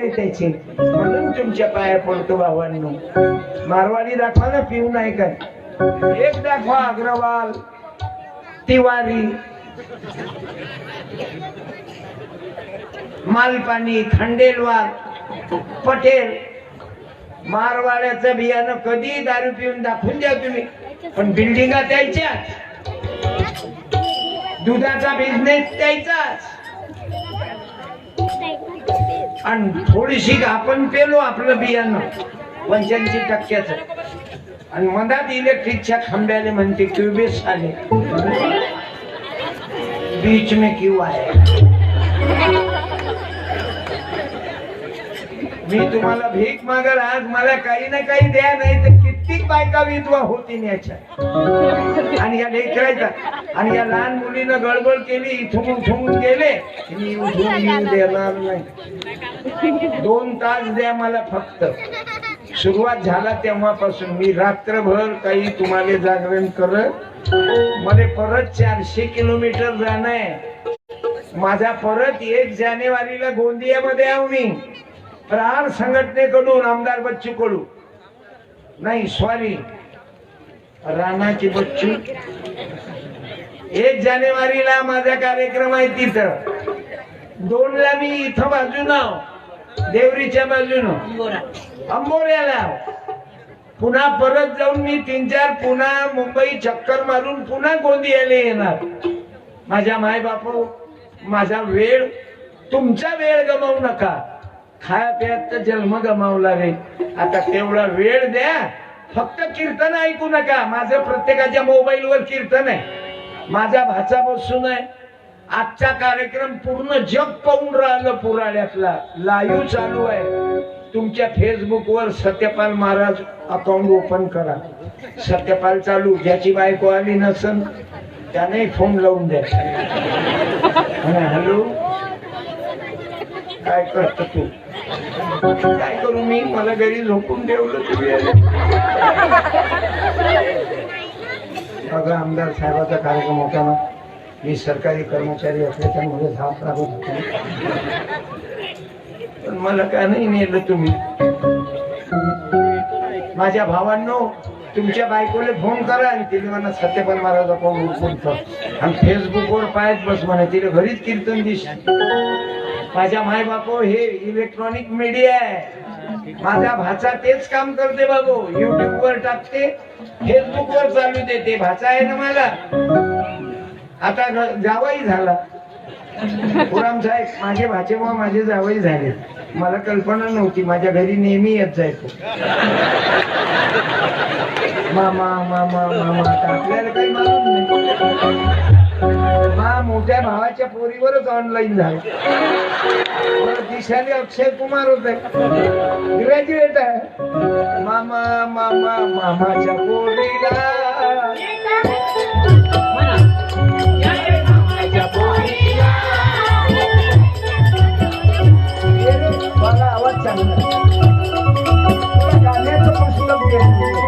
रे त्याची. म्हणून तुमच्या पाया पडतो भावांनो. मारवाडी दाखवा ना पिऊ नाही काय एक दाखवा अग्रवाल. तिवारी. मालपाणी खंडेलवाल पटेल. मारवाड्याचं बियाणं कधी दारू पिऊन दाखवून द्या तुम्ही. पण बिल्डिंगा द्यायच्या दुधाचा बिझनेस द्यायचाच आणि थोडीशी आपण पेलो आपलं बियाणं. पंच्याऐंशी टक्क्याच. आणि मधात इलेक्ट्रिकच्या खांब्याने म्हणते क्युबेस आले. बीच में क्यू आहे? मी तुम्हाला भीक मागल आज मला काही ना काही द्या नाही तर कित्येक बायका विधवा होती याच्या आणि या लेकरायचा आणि या लहान मुलीनं गडबड केली इथून उठून गेले मी उठून येऊ देणार नाही. दोन तास द्या मला फक्त. सुरुवात झाला तेव्हापासून. मी रात्रभर काही तुम्हाला जागरण करत मला परत चारशे किलोमीटर जाणं आहे. माझा परत एक जानेवारीला गोंदियामध्ये आहो मी. प्रहार संघटनेकडून आमदार बच्चू कडू नाही सॉरी राणाची बच्चू. एक जानेवारीला माझा कार्यक्रम आहे तिथं. दोनला मी इथं बाजूनं देवरीच्या बाजूनं अंबोऱ्याला पुन्हा परत जाऊन मी तीन चार पुन्हा मुंबई चक्कर मारून पुन्हा गोंदियाला येणार. माझ्या माय बापू माझा वेळ तुमचा वेळ गमावू नका. खाया प्यात तर जन्म गमावला रे. आता तेवढा वेळ द्या. फक्त कीर्तन ऐकू नका. माझं प्रत्येकाच्या मोबाईलवर कीर्तन आहे. माझा भाचा बसून आहे. आजचा कार्यक्रम पूर्ण जग पाहून राहिलं पुराण्यातला लाईव्ह चालू आहे. तुमच्या फेसबुकवर सत्यपाल महाराज अकाउंट ओपन करा. सत्यपाल चालू ज्याची बायको आली नसन त्याने फोन लावून द्या. हॅलो काय करत तू? काय करू मी? मला घरी झोपून ठेवलं तुम्ही आमदार साहेबाचा कार्यक्रम होता ना. मी सरकारी कर्मचारी असल्याच्या मला झाप लागत होते. पण मला का नाही नेलं तुम्ही? माझ्या भावांनो तुमच्या बायकोले फोन करा आणि तिने मला सत्यपाल महाराज फोन उठतो आणि फेसबुकवर पायच बस म्हणे तिला घरीच कीर्तन दिस. माझ्या माय बापो हे इलेक्ट्रॉनिक मीडिया आहे. माझा भाचा तेच काम करते बाबू युट्यूब वर टाकते फेसबुक वर चालू देते. भाचा आहे ना मला? आता जावाई झाला. पुराम साहेब माझे भाचे व माझे जावई झाले. मला कल्पना नव्हती माझ्या घरी नेहमी येत जायचो. मामा मामा मामा आता आपल्याला काही मालूम नाही. मा मोठ्या भावाच्या पोरीवरच ऑनलाईन झालं. दिशाने अक्षय कुमार होते. ग्रॅज्युएट आहे. मामा मामा मामाच्या पोरीला. आवाज चांगला तुला गाण्याचं पुस्तक देतो.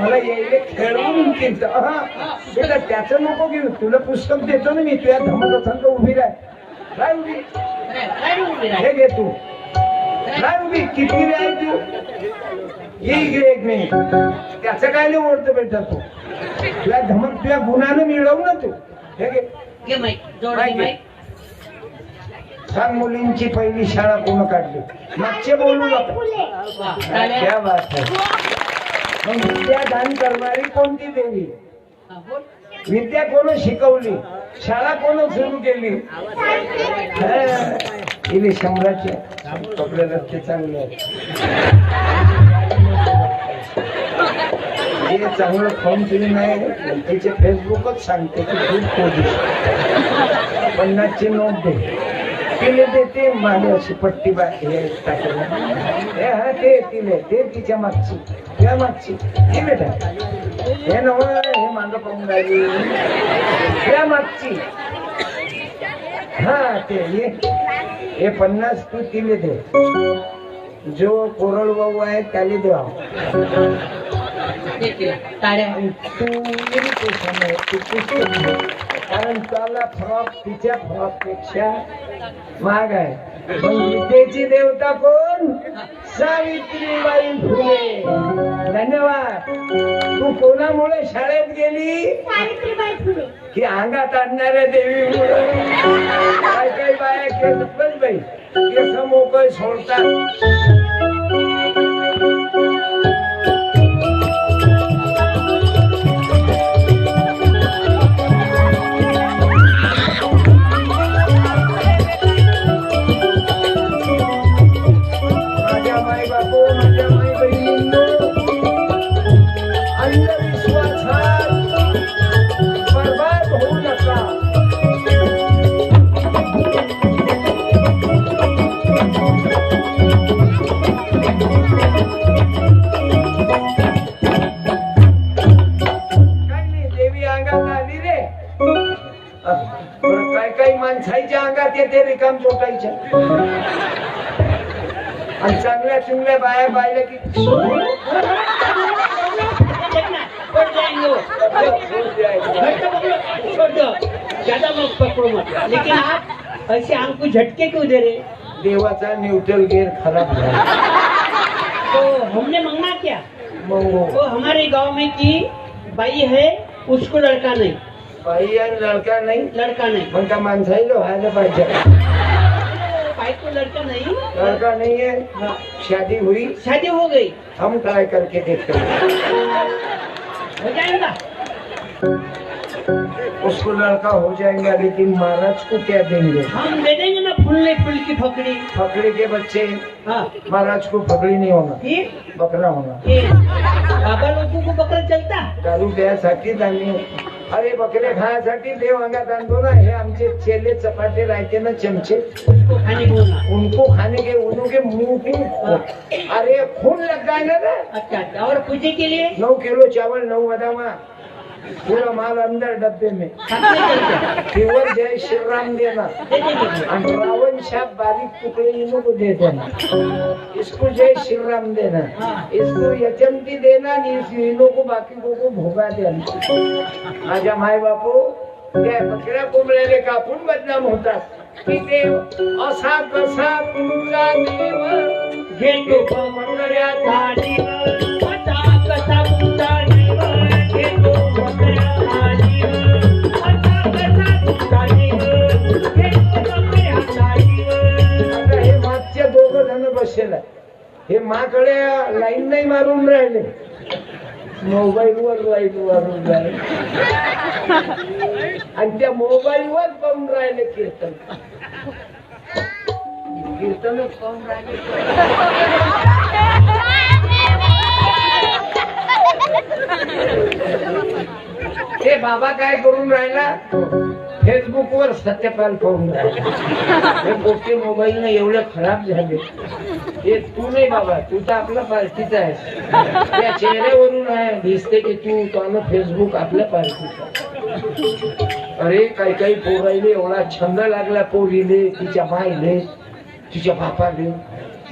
मला यायले बेटा त्याचं नको घेऊ. तुला पुस्तक देतो ना मी. तुझ्या धमक संघ उभी राह. राह उभी. हे घे तू. राह उभी. किती आहे तू? ये इकडे एक मिनिट. त्याचं काय नाही ओढतं बेटा तू? तुझ्या धमक तुझ्या गुणानं मिळवू ना तू. हे घे घे माईक, जोड माईक घे घे. माईक. सांग मुलींची पहिली शाळा कोण काढली? मागचे बोलू नका. वा, बात मग विद्या दान करणारी कोणती देवी? विद्या कोण शिकवली? शाळा कोण सुरू केली? तिने शंभराचे. कपडे रस्ते चांगले आहेत. चांगलं फॉर्म तुम्ही नाही तिचे फेसबुकच सांगते की खूप पन्नासची नोट दे. तिले देते मागे अशी पट्टी बा हे टाकलं हे ते तिले ते तिच्या मागची त्या मागची. ती बेटा हे नव हे मागं पाहून राहिली. त्या मागची. हा ते हे हे पन्नास तू तिले दे. जो कोरडवाऊ आहे त्याला तू आहे तू घे. कारण त्याला फ्रॉक तिच्या फ्रॉकपेक्षा महाग आहे. विद्येची देवता कोण? सावित्रीबाई फुले. धन्यवाद. तू कोणामुळे शाळेत गेली? की अंगात आणणाऱ्या देवीमुळे. काय काय बाया केस बस बाई. केस मोकळ सोडतात. येते रिकाम चोटायच्या आणि चांगल्या चुंगल्या बाया पाहिल्या की तो ज्यादा मत पकड़ो मत लेकिन आप ऐसे हमको झटके क्यों. दे रहे देवाचा न्यूट्रल गेअर खराब झाला तो हमने मांगा क्या मग वो हमारे गांव में की बाई है उसको लड़का नहीं। बाई आणि लडका नाही. लड़का नहीं। मग का माणसाईला व्हायला पाहिजे. बाई को लड़का नहीं लड़का नहीं है शादी हुई। शादी हो गई। हम ट्राई करके देखते हैं। हो जाएगा। उसको लड़का हो जाएगा लेकिन महाराज को क्या देंगे? हम दे देंगे ना फुलने फुल की फकड़ी। फकड़ी के बच्चे हाँ। महाराज को फकड़ी नहीं होना। बकरा होना। बाबा लोगों को बकरा चलता? दारू प्यासाठी धान्य अरे बकरे खाण्यासाठी देव अंगात आणतो ना हे आमचे चेले चपाटे राहते ना चमचे. उसको खाने को उनको खाने के उनके मुंह की अरे खून लग जाएगा ना अच्छा और पूजे के लिए नौ किलो चावल नौ बदामा. पूरा माल अंदर डब्बे में. केवल जय श्री राम देना. दे देंगे रावण शाप बारीक टुकड़े इनको को दे देना. इसको जय श्री राम देना. इसको यचमती देना नहीं इस इनो को बाकी को को भोगा देना. माझ्या माय बापू त्या बकऱ्या कोंबड्याले कापून बदनाम होतात. की देव असा कसा तुमचा देव. घेतो मंगळ्या थाळीवर हे हे माकडे लाईन नाही मारून राहिले मोबाईल वर लाईन मारून राहिले आणि त्या मोबाईल वर पाहून राहिले कीर्तन कीर्तनच पाहून राहिले हे बाबा काय करून राहिला? फेसबुक वर सत्यपाल करून राहिला. हे गोष्टी मोबाईल ने एवढे खराब झाले. हे तू नाही बाबा तू तर आपला पार्टीचा आहे त्या चेहऱ्यावरून आहे दिसते की तू तो फेसबुक आपल्या पार्टीचा अरे काही काही पोराईले एवढा छंद लागला पोरीले तिच्या माईले तिच्या बापाले.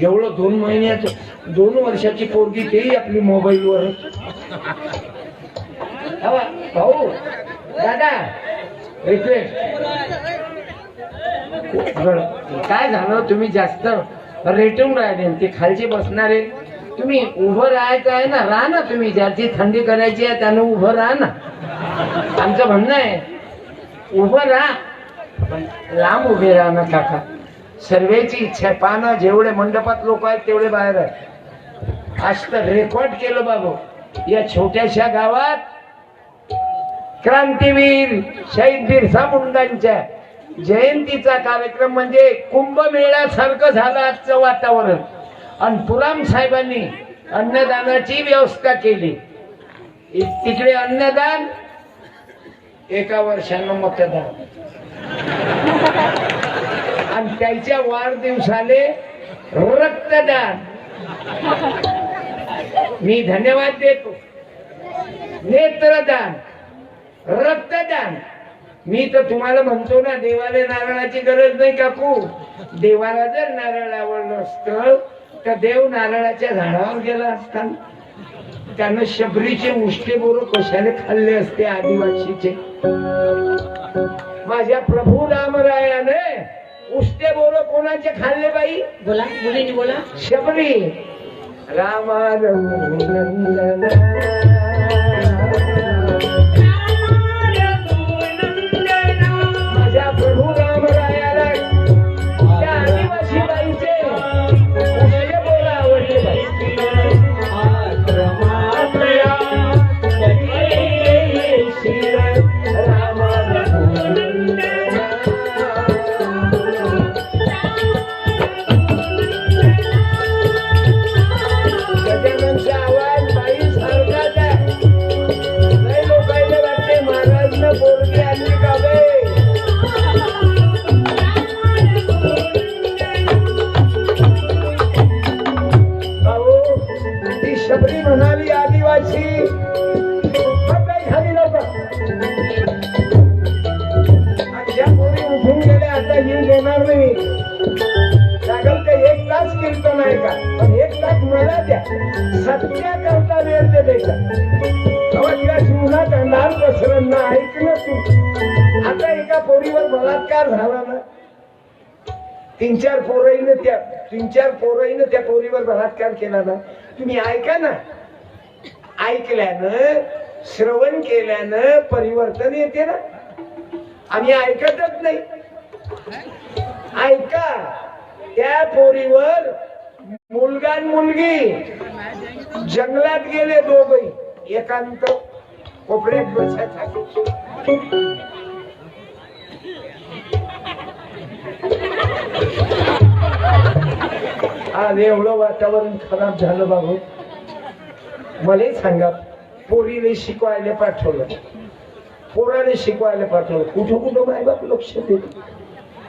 एवढं दोन महिन्याचं दोन वर्षाची पोरगी तेही आपली मोबाईलवर भाऊ दादा रिक्वेस्ट काय झालं? तुम्ही जास्त रेटून राहिले ते खालचे बसणारे. तुम्ही उभं राहायचं आहे ना राहा ना तुम्ही. ज्याची थंडी करायची आहे त्यानं उभं राहा ना. आमचं म्हणणं आहे उभं राहा. पण लांब उभे राहा ना काका. सर्वेची इच्छा पानं जेवढे मंडपात लोक आहेत तेवढे बाहेर आहेत. आज तर रेकॉर्ड केलं बाबू. या छोट्याशा गावात क्रांतीवीर शहीद बिरसा मुंडांच्या जयंतीचा कार्यक्रम म्हणजे कुंभमेळ्यासारखं झालं आजचं वातावरण. आणि पुराम साहेबांनी अन्नदानाची व्यवस्था केली. तिकडे अन्नदान एका वर्षानं मतदान. आणि त्याच्या वाढदिवसाले रक्तदान. मी धन्यवाद देतो. नेत्रदान. रक्तदान. मी तर तुम्हाला म्हणतो ना देवाला नारळाची गरज नाही काकू. देवाला जर नारळ आवडलं असतं तर देव नारळाच्या झाडावर गेला असता. त्यानं शबरीचे मुष्टे बोर कशाने खाल्ले असते आदिवासीचे? माझ्या प्रभू रामरायाने उष्टे बोर कोणाचे खाल्ले बाई? बोला मुलींनी बोला. शबरी. रामा रघुनंदन बलात्कार झाला ना तीन चार पोराईनं त्या तीन चार पोराईनं त्या पोरीवर बलात्कार केला ना. तुम्ही ऐका ना. ऐकल्यानं श्रवण केल्यानं परिवर्तन येते ना. आम्ही ऐकतच नाही. ऐका. त्या पोरीवर मुलगा मुलगी जंगलात गेले दोघही. एकांत कोपऱ्यात बसायसाठी आज एवढं वातावरण खराब झालं बाबू. मला सांगा पोरीने शिकवायला पाठवलं. पोराने शिकवायला पाठवलं. कुठं कुठं मायबाप लक्ष देत.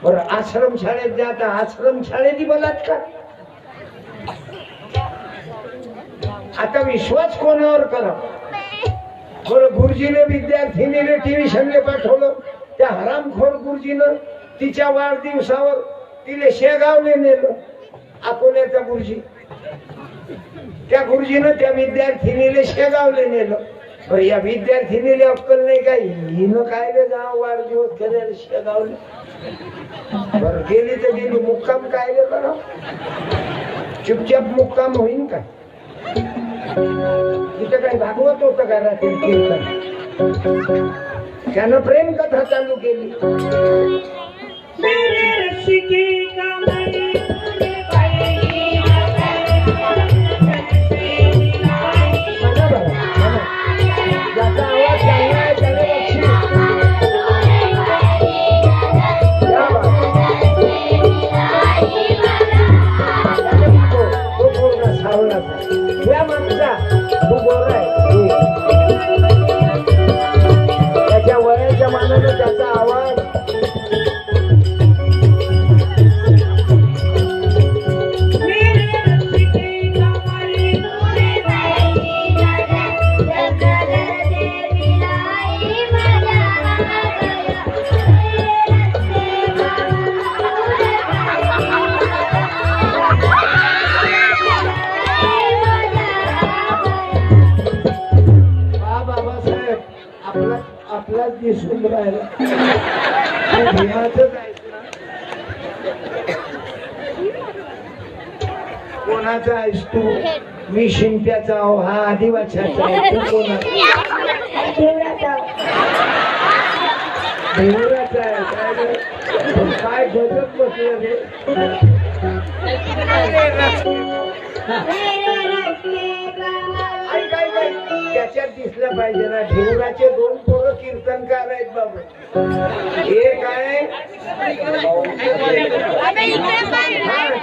बरं आश्रम शाळेत जाता आश्रम शाळेतही बलात्कार आता विश्वास कोणावर करा? बरं गुरुजीने विद्यार्थिनीने ट्युशनले पाठवलं. त्या हरामखोर गुरुजीनं तिच्या वाढदिवसावर तिले शेगावले नेलं. अकोल्याचा गुरुजी. त्या गुरुजीनं त्या विद्यार्थिनीले शेगावले नेलं. बरं या विद्यार्थिनीले अक्कल नाही काय हिनं काय रे जाव वाढदिवस करायला शेगावले? बरं गेली तर गेली. मुक्काम काय रे करा चुपचाप मुक्काम होईन का? तिथं काही भागवत होतं का रात्री त्यानं प्रेम कथा चालू केली. म्हणा कोणाचा आहेस तू मी शिंप्याचा आहो हा आदिवासाचा आहे. तू कोणाचा? देवराचा. आहे. काय गजब बसलं रे? त्याच्यात दिसलं पाहिजे ना ढेउराचे दोन कीर्तनकार आहेत बाबा. एक आहे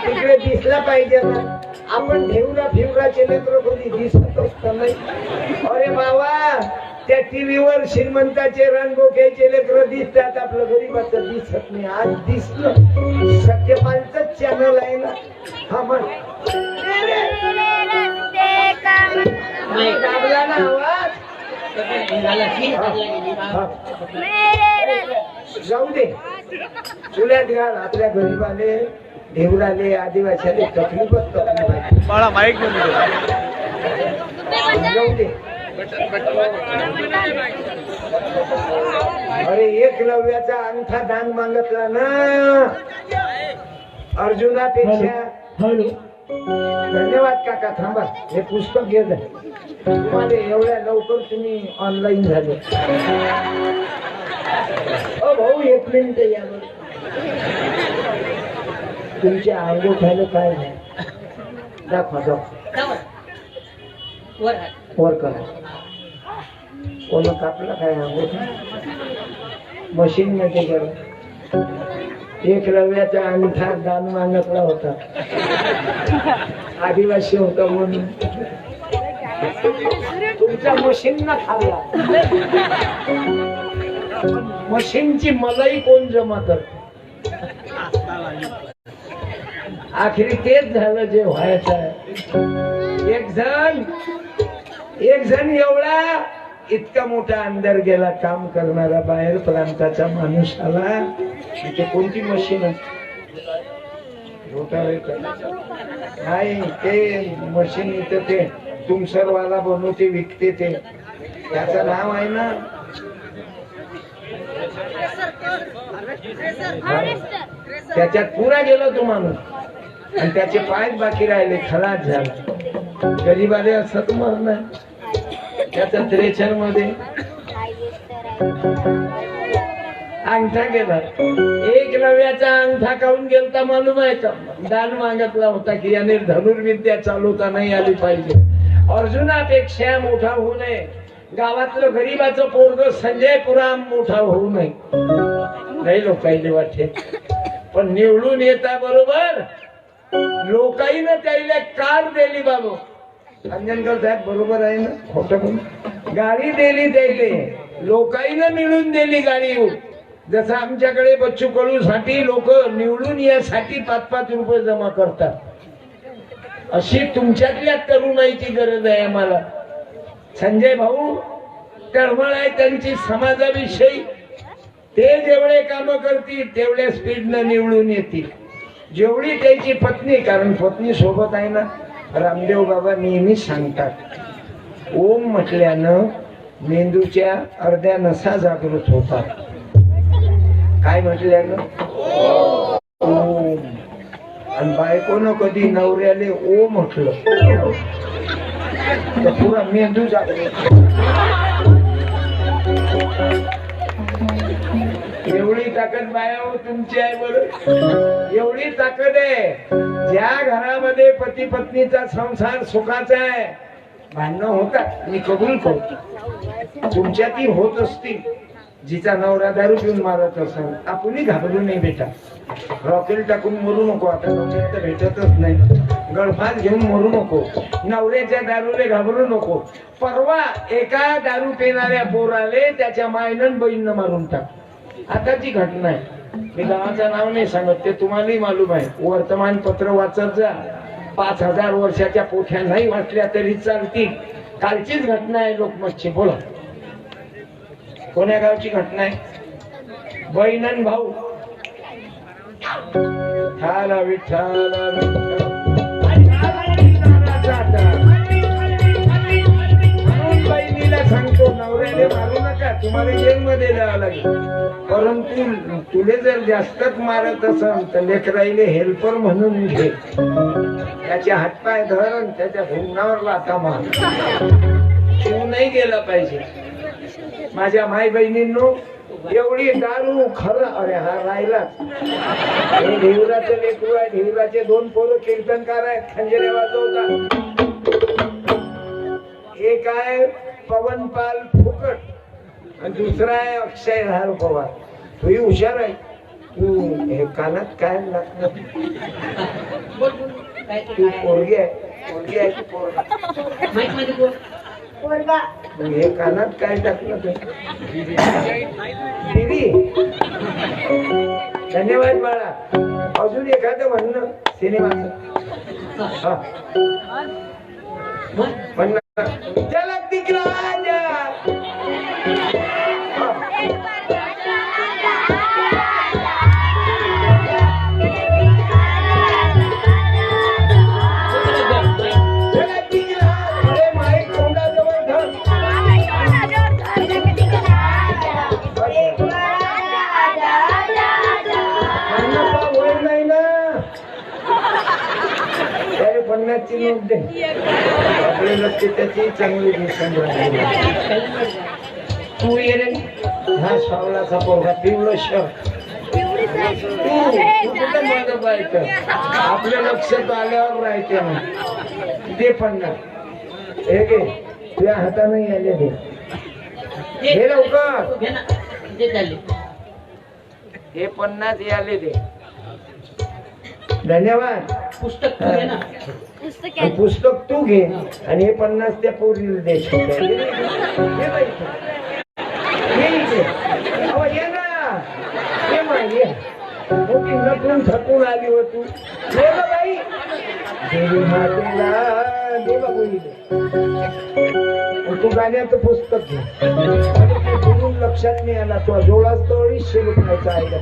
तिकडे दिसला पाहिजे आपण ढेउरा फिवराचे लेकर कधी दिसत असतं नाही. अरे बाबा त्या टीव्हीवर श्रीमंताचे रणगोख्याचे लेकर दिसतात. आपलं गरीबाचं दिसत नाही. आज दिसलं. सत्यपालच चॅनल आहे ना. हा म्हण. दाबला ना जाऊ दे चुल्यात घाल आपल्या गरीबाले ढेवराले आदिवासीले तकलीफच तकलीफ बाळा माईक. जाऊ दे. अरे एक लव्याचा अंगठा दान मागितला ना. अर्जुनापेक्षा धन्यवाद काका. थांबा. हे पुस्तक घे जा. तुम्हाला एवढ्या लवकर तुम्ही ऑनलाईन झाले. अ भाऊ एक मिनिट या बरं. तुमच्या अंगोठ्याला काय नाही. दाखवा दाखवा. वर करा. कोण कापला काय अंगोठा मशीन मध्ये गेला एक रव्याचा अंगठा दान मांगतला होता. आदिवासी होता म्हणून. तुमच्या मशीनना खाल्ला. मशीनची मलाही कोण जमा करत? आखरी तेच झालं जे व्हायचं. एक जण एक जण एवढा इतका मोठा अंदर गेला काम करणारा बाहेर प्रांताचा माणूस आला. इथे कोणती मशीन नाही ते मशीन इथं ते तुमसरवाला बनवते विकते ते. त्याचं नाव आहे ना? त्याच्यात पुरा गेला तो माणूस. आणि त्याचे पायच बाकी राहिले खलास झाला. गरीबाले असत मरण त्याच्या त्रेचरमध्ये. अंगठा गेला. एक नव्याचा अंगठा काऊन गेलता मालूम आहे का दान मागतला होता की याने धनुर्विद्या चालवता नाही आली पाहिजे. अर्जुनापेक्षा मोठा होऊ नये. गावातलं गरीबाचं पोरग संजय पुराम मोठा होऊ नये. नाही लोकांनी वाटते. पण निवडून येता बरोबर. लोकाईनं त्याला कार दिली बाबा. अंजनकर साहेब बरोबर आहे ना? गाडी दिली त्याले लोकाईनं मिळून दिली गाडी. जसं आमच्याकडे बच्चू कडू साठी लोक निवडून यासाठी पाच पाच रुपये जमा करतात. अशी तुमच्यातल्या तरुणाईची गरज आहे आम्हाला. संजय भाऊ तळमळ आहे त्यांची समाजाविषयी. ते जेवढे काम करतील तेवढ्या स्पीडनं निवडून येतील. जेवढी त्याची पत्नी कारण पत्नी सोबत आहे ना रामदेव बाबा नेहमी सांगतात. ओम म्हटल्यानं मेंदूच्या अर्ध्या नसा जागृत होतात. काय म्हटल्यानं? ओम. आणि बायकोनं कधी नवऱ्याले ओ म्हटलं. तर पुरा मेंदू जागृत एवढी ताकद माया हो तुमची आहे बरोबर एवढी ताकद आहे. ज्या घरामध्ये पती पत्नीचा संसार सुखाचा आहे. भांडणं होतात. मी कबूल करतो. तुमच्या ती होत असतील. जिचा नवरा दारू पिऊन मारत असेल आपणही घाबरू नाही बेटा. रॉकेल टाकून मरू नको. आता डोक्यात तर भेटतच नाही. गळफास घेऊन मरू नको. नवऱ्याच्या दारूले घाबरू नको. परवा एका दारू पिणाऱ्या पोराले त्याच्या मायनन बहीण मारून टाक आताची घटना आहे. मी गावाचं नाव नाही सांगत ते तुम्हालाही मालूम आहे. वर्तमानपत्र वाचत जा. पाच हजार वर्षाच्या पोथ्या नाही वाचल्या तरी चालतील. कालचीच घटना आहे लोकमतची. बोला. कोण्या गावची घटना आहे? बहिणन भाऊ. ठाला विठ्ठला. सांगतो नवऱ्याने मारू नका तुम्हाला जेलमध्ये द्यावं लागेल. परंतु तुले जर जास्तच मारत असेल तर लेकराईले हेल्पर म्हणून घे. त्याचे हातपाय धरण त्याच्या भुंगणावर लाथा मार. तू नाही गेला पाहिजे. माझ्या माय बहिणींनो एवढी दारू खरं अरे हा राहिला हे ढेवराचं लेकरू आहे ढेवराचे दोन पोरं कीर्तनकार आहेत खंजरे वाजवतात. एक आहे पवनपाल फुकट आणि दुसरा आहे अक्षय राहल पवार. तूही हुशार आहे. तू हे कानात काय काय ते? पोरगी आहे. पोरगी आहे की पोरगा? हे कानात काय टाकलं दिदी धन्यवाद बाळा. अजून एखादं म्हणणं? सिनेमाचं हा. म्हणणं grande. आपले लक्ष त्याची चांगली. तू ये रे. हा सावळाचा पोरगा पिवळं शर्ट. तू कुठं माझं बायक? आपल्या लक्षात आल्यावर राहते ना. दे पन्नास. हे घे. तुझ्या हाताने आले दे. हे लवकर. ते हे पन्नास याले दे. धन्यवाद. पुस्तक तू पुस्तक तू घे आणि हे पन्नास त्या पोरीला दे. ये ना. ये मा, ये. मोठी नटून थकून आली हो तू. ये बाई. देवी मातेला दे. आणि तू गाण्याचं पुस्तक घे. लक्षात नाही आला तो जोडाच तो अडीचशे रुपयाचा आहे का?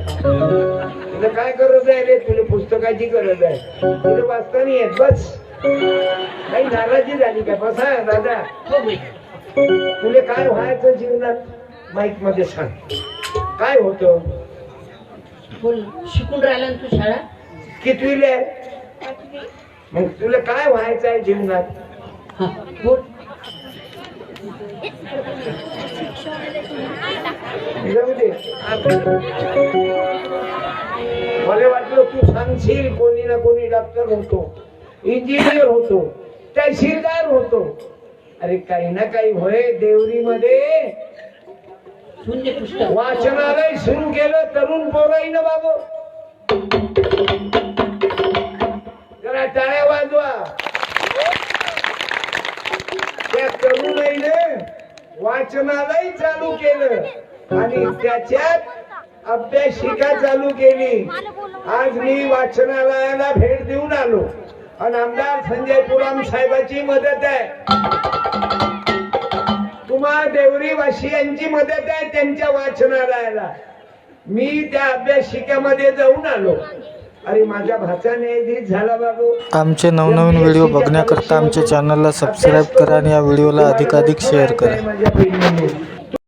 तुला काय गरज आहे रे? तुला पुस्तकाची गरज आहे. तुला वाचता नाही येत. बस. काही नाराजी झाली का? बसा दादा तुला काय व्हायचं जीवनात? माईकमध्ये सांग. काय होतं? शिकून राहिला ना तू शाळा? कितवीला? मग तुला काय व्हायचं आहे जीवनात? हा बोल. जाऊ दे मला वाटलं तू सांगशील कोणी ना कोणी डॉक्टर होतो. इंजिनियर होतो तहसीलदार होतो. अरे काही ना काही होय देवरीमध्ये शून्य पुस्तक वाचनालय सुरू केलं तरुण पोराईनं बाबू. जरा टाळ्या वाजवा. त्या तरुणाईने वाचनालय चालू केलं आणि त्याच्यात अभ्यासिका चालू केली. आज मी वाचनालयाला भेट देऊन आलो. आणि आमदार संजय पुराम साहेबाची मदत आहे. तुम्हा देवरी वासियांची मदत आहे त्यांच्या वाचनालयाला. मी त्या अभ्यासिकेमध्ये जाऊन आलो. अरे माझ्या भाचा न्यायाधीश झाला बाबू. आमचे नवनवीन व्हिडिओ बघण्याकरता आमच्या चॅनलला सबस्क्राईब करा आणि या व्हिडिओला अधिकाधिक शेअर करा.